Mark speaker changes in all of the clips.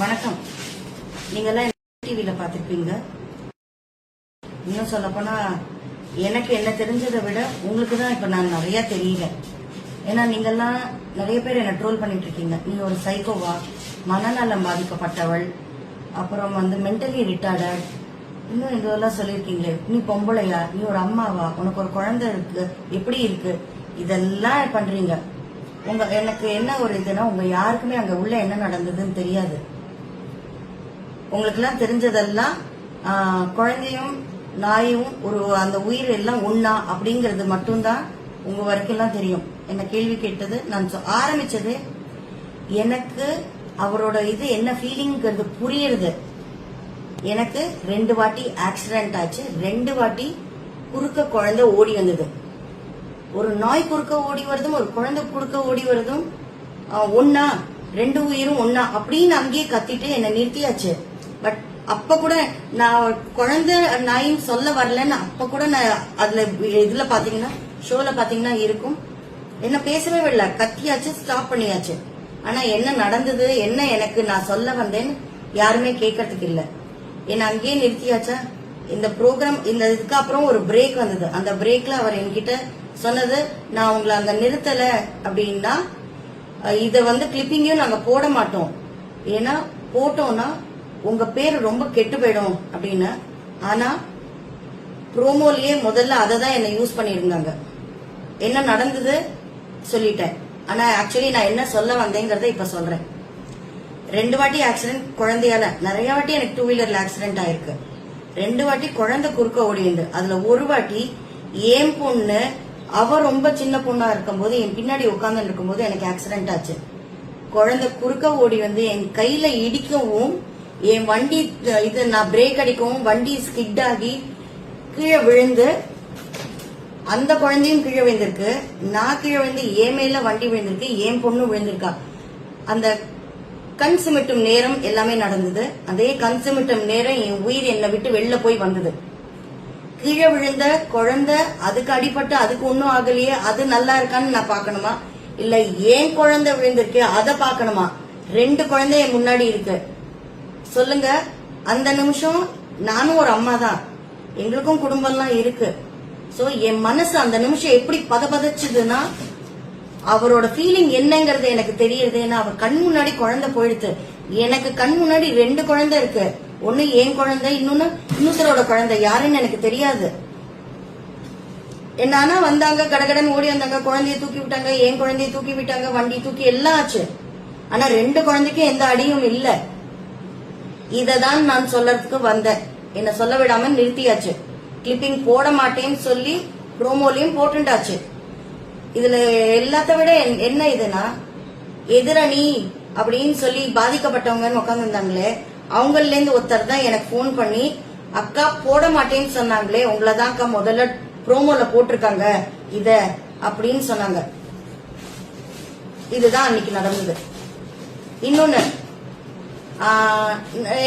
Speaker 1: வணக்கம். நீங்கெல்லாம் டிவியில பார்த்துருப்பீங்க? இன்னும் சொல்ல போனா எனக்கு என்ன தெரிஞ்சதை விட உங்களுக்கு தான் இப்ப நான் நிறைய தெரியல. ஏன்னா நீங்கெல்லாம் நிறைய பேர் என்ன ட்ரோல் பண்ணிட்டு இருக்கீங்க. நீ ஒரு சைக்கோவா மனநலம் பாதிக்கப்பட்டவள் அப்புறம் வந்து மென்டலி ரிட்டார்டட் இன்னும் இதெல்லாம் சொல்லியிருக்கீங்களே நீ பொம்பளையா நீ ஒரு அம்மாவா உனக்கு ஒரு குழந்தை இருக்கு எப்படி இருக்கு? இதெல்லாம் பண்றீங்க. உங்க எனக்கு என்ன ஒரு இதுனா உங்க யாருக்குமே அங்க உள்ள என்ன நடந்ததுன்னு தெரியாது. உங்களுக்கெல்லாம் தெரிஞ்சதெல்லாம் குழந்தையும் நாயும் ஒரு அந்த உயிர் எல்லாம் ஒன்னா அப்படிங்கறது மட்டும்தான் உங்க வரைக்கும் எல்லாம் தெரியும். என்ன கேள்வி கேட்டது? நான் சொ- ஆரம்பிச்சது எனக்கு அவரோட இது என்ன ஃபீலிங்கிறது புரியுறது. எனக்கு ரெண்டு வாட்டி ஆக்சிடென்ட் ஆச்சு. ரெண்டு வாட்டி குறுக்க குழந்தை ஓடி வந்தது. ஒரு நாய் குறுக்க ஓடி வருதும் ஒரு குழந்தை குறுக்க ஓடி வருதும் ஒன்னா ரெண்டு உயிரும் ஒன்னா அப்படின்னு அங்கேயே கத்திட்டு என்ன நிறுத்தியாச்சு. அப்ப கூட நான் குழந்தை நாயும் சொல்ல வரலன்னு அப்ப கூட நான் அதுல இதுல பாத்தீங்கன்னா ஷோல பாத்தீங்கன்னா இருக்கும். என்ன பேசவே விடல கத்தியாச்சு ஸ்டாப் பண்ணியாச்சு. ஆனா என்ன நடந்தது என்ன எனக்கு நான் சொல்ல வந்தேன்னு யாருமே கேட்கறதுக்கு இல்ல. என்ன அங்கேயே நிறுத்தியாச்சா? இந்த ப்ரோக்ராம் இந்த இதுக்கு அப்புறம் ஒரு பிரேக் வந்தது. அந்த பிரேக்ல அவர் என்கிட்ட சொன்னது நான் உங்களை அந்த நிறுத்தல அப்படின்னா இத வந்து கிளிப்பிங்கையும் நாங்க போட மாட்டோம். ஏன்னா போட்டோம்னா உங்க பேர் ரொம்ப கெட்டு போயிடும் அப்படின்னு. ஆனா ப்ரோமோலயே முதல்ல அதை தான் என்ன யூஸ் பண்ணியிருந்தாங்க. என்ன நடந்தது சொல்லிட்டேன். ஆனா ஆக்சுவலி நான் என்ன சொல்ல வந்தேங்கிறத இப்ப சொல்றேன். ரெண்டு வாட்டி ஆக்சிடென்ட் குழந்தையால. நிறைய வாட்டி எனக்கு டூ வீலர்ல ஆக்சிடென்ட் ஆயிருக்கு. ரெண்டு வாட்டி குழந்தை குறுக்க ஓடிந்து அதுல ஒரு வாட்டி ஏன் பொண்ணு அவ ரொம்ப சின்ன பொண்ணா இருக்கும்போது என் பின்னாடி உட்காந்து இருக்கும்போது எனக்கு ஆக்சிடென்ட் ஆச்சு. குழந்தை குறுக்க ஓடி வந்து என் கையில இடிக்கவும் என் வண்டி இது நான் பிரேக் அடிக்கவும் வண்டி ஸ்கிட் ஆகி கீழே விழுந்து அந்த குழந்தையும் கீழே விழுந்திருக்கு. நான் கீழே விழுந்து என் மேல வண்டி விழுந்திருக்கு என் பொண்ணு விழுந்திருக்கா. அந்த கண் சிமிட்டும் நேரம் எல்லாமே நடந்தது. அதே கண் சிமிட்டும் நேரம் என் உயிர் என்னை விட்டு வெளில போய் வந்தது. கீழே விழுந்த குழந்தை அதுக்கு அடிபட்டு அதுக்கு ஒன்றும் ஆகலையே அது நல்லா இருக்கான்னு நான் பார்க்கணுமா? இல்ல ஏன் குழந்தை விழுந்திருக்கு அதை பார்க்கணுமா? ரெண்டு குழந்தை என் முன்னாடி இருக்கு. சொல்லுங்க. அந்த நிமிஷம் நானும் ஒரு அம்மா தான் எங்களுக்கும் குடும்பம்லாம் இருக்கு. சோ என் மனசு அந்த நிமிஷம் எப்படி பதபதச்சுதுன்னா அவரோட ஃபீலிங் என்னங்கிறது எனக்கு தெரியுது ஏன்னா அவர் கண் முன்னாடி குழந்தை போயிடுது எனக்கு கண் முன்னாடி ரெண்டு குழந்தை இருக்கு. ஒண்ணு என் குழந்தை இன்னொன்னு இன்னொருத்தரோட குழந்தை. யாருன்னு எனக்கு தெரியாது. என்னன்னா வந்தாங்க கடகடன் ஓடி வந்தாங்க குழந்தைய தூக்கி விட்டாங்க என் குழந்தைய தூக்கி விட்டாங்க வண்டி தூக்கி எல்லாம் ஆச்சு. ஆனா ரெண்டு குழந்தைக்கும் எந்த அடியும் இல்லை. இததான் நான் சொல்றதுக்கு வந்தேன். என்ன சொல்ல விடாம நிறுத்தியாச்சு. கிளிப்பிங் போட மாட்டேன்னு சொல்லி ப்ரோமோலையும் போட்டுண்டாச்சு. இதுல எல்லாத்த விட என்- என்ன இதுனா எதிரணி அப்படின்னு சொல்லி பாதிக்கப்பட்டவங்கன்னு உட்காந்துருந்தாங்களே அவங்கள்ல இருந்து ஒருத்தர் தான் எனக்கு ஃபோன் பண்ணி அக்கா போட மாட்டேன்னு சொன்னாங்களே உங்களை தான் அக்கா முதல்ல ப்ரோமோல போட்டிருக்காங்க இத அப்படின்னு சொன்னாங்க. இதுதான் அன்னைக்கு நடந்தது. இன்னொன்னு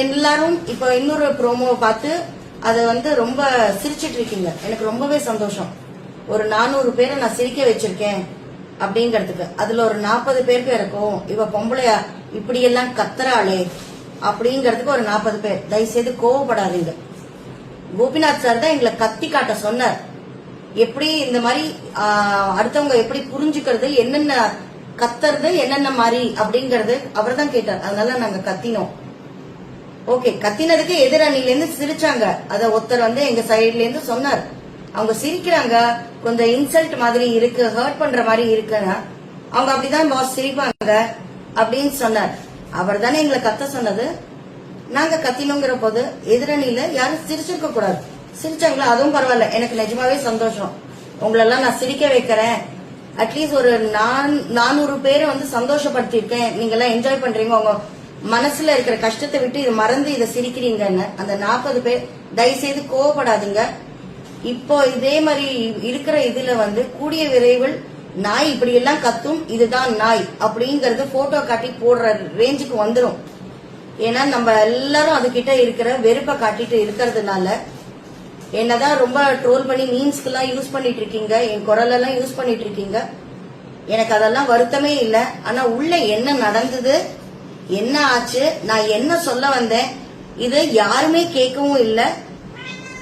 Speaker 1: எல்லாரும் இப்ப இன்னொரு ப்ரோமோவை பார்த்து அதை வந்து ரொம்ப சிரிச்சிட்டு இருக்கீங்க. எனக்கு ரொம்பவே சந்தோஷம். ஒரு நானூறு பேரை நான் சிரிக்க வச்சிருக்கேன் அப்படிங்கறதுக்கு. அதுல ஒரு நாற்பது பேருக்கு இருக்கும். இவ பொம்பளையா இப்படி எல்லாம் கத்துறாளே அப்படிங்கறதுக்கு ஒரு நாற்பது பேர். தயவுசெய்து கோவப்படாதீங்க. கோபிநாத் சார் தான் எங்களை கத்தி காட்ட சொன்னார். எப்படி இந்த மாதிரி அடுத்தவங்க எப்படி புரிஞ்சுக்கிறது என்னென்ன கத்துறது என்னென்ன மாதிரி அப்படிங்கறது அவர் தான் கேட்டார். அதனால நாங்க கத்தினோம். ஓகே கத்தினதுக்கு எதிரணில இருந்து சிரிச்சாங்க. அத ஒருத்தர் வந்து எங்க சைட்ல இருந்து சொன்னார். அவங்க சிரிக்கிறாங்க. கொஞ்சம் இன்சல்ட் மாதிரி இருக்கு ஹர்ட் பண்ற மாதிரி இருக்குன்னா அவங்க அப்படிதான் பாஸ் சிரிப்பாங்க அப்படின்னு சொன்னார். அவர் தானே எங்களை கத்த சொன்னது? நாங்க கத்தினோங்கிற போது எதிரணியில யாரும் சிரிச்சிருக்க கூடாது. சிரிச்சாங்களா? அதுவும் பரவாயில்ல. எனக்கு நிஜமாவே சந்தோஷம். உங்களெல்லாம் நான் சிரிக்க வைக்கிறேன். அட்லீஸ்ட் ஒரு நான்- நானூறு பேரை வந்து சந்தோஷப்படுத்தியிருக்கேன். நீங்க எல்லாம் என்ஜாய் பண்றீங்க. உங்க மனசுல இருக்கிற கஷ்டத்தை விட்டு இது மறந்து இதை சிரிக்கிறீங்கன்னு அந்த நாற்பது பேர் தயவுசெய்து கோவப்படாதீங்க. இப்போ இதே மாதிரி இருக்கிற இதுல வந்து கூடிய விரைவில் நாய் இப்படி எல்லாம் கத்தும் இதுதான் நாய் அப்படிங்கறது போட்டோ காட்டி போடுற ரேஞ்சுக்கு வந்துடும் ஏன்னா நம்ம எல்லாரும் அதுகிட்ட இருக்கிற வெறுப்பை காட்டிட்டு இருக்கிறதுனால என்னதான் ரொம்ப ட்ரோல் பண்ணி மீன்ஸ்க்கு எல்லாம் யூஸ் பண்ணிட்டு இருக்கீங்க என் குரல் எல்லாம் யூஸ் பண்ணிட்டு இருக்கீங்க எனக்கு அதெல்லாம் வருத்தமே இல்ல. ஆனா உள்ள என்ன நடந்தது என்ன ஆச்சு நான் என்ன சொல்ல வந்தேன் இது யாருமே கேட்கவும் இல்லை.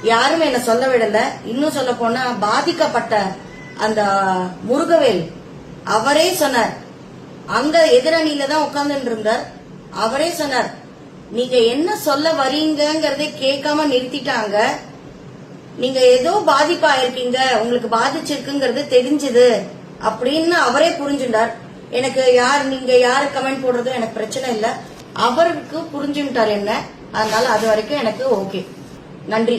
Speaker 1: யாருமே என்ன சொல்ல விடல. இன்னும் சொல்ல போனா பாதிக்கப்பட்ட அந்த முருகவேல் அவரே சொன்னார். அங்க எதிரணியில தான் உட்கார்ந்து இருந்தார் அவரே சொன்னார் நீங்க என்ன சொல்ல வரீங்கங்கறதை கேட்காம நிறுத்திட்டாங்க. நீங்க ஏதோ பாதிப்பாயிருக்கீங்க உங்களுக்கு பாதிச்சிருக்குங்கிறது தெரிஞ்சது அப்படின்னு அவரே புரிஞ்சுட்டார். எனக்கு யார் நீங்க யாரு கமெண்ட் போடுறதும் எனக்கு பிரச்சனை இல்லை. அவருக்கு புரிஞ்சுட்டார் என்ன. அதனால அது வரைக்கும் எனக்கு ஓகே நன்றி.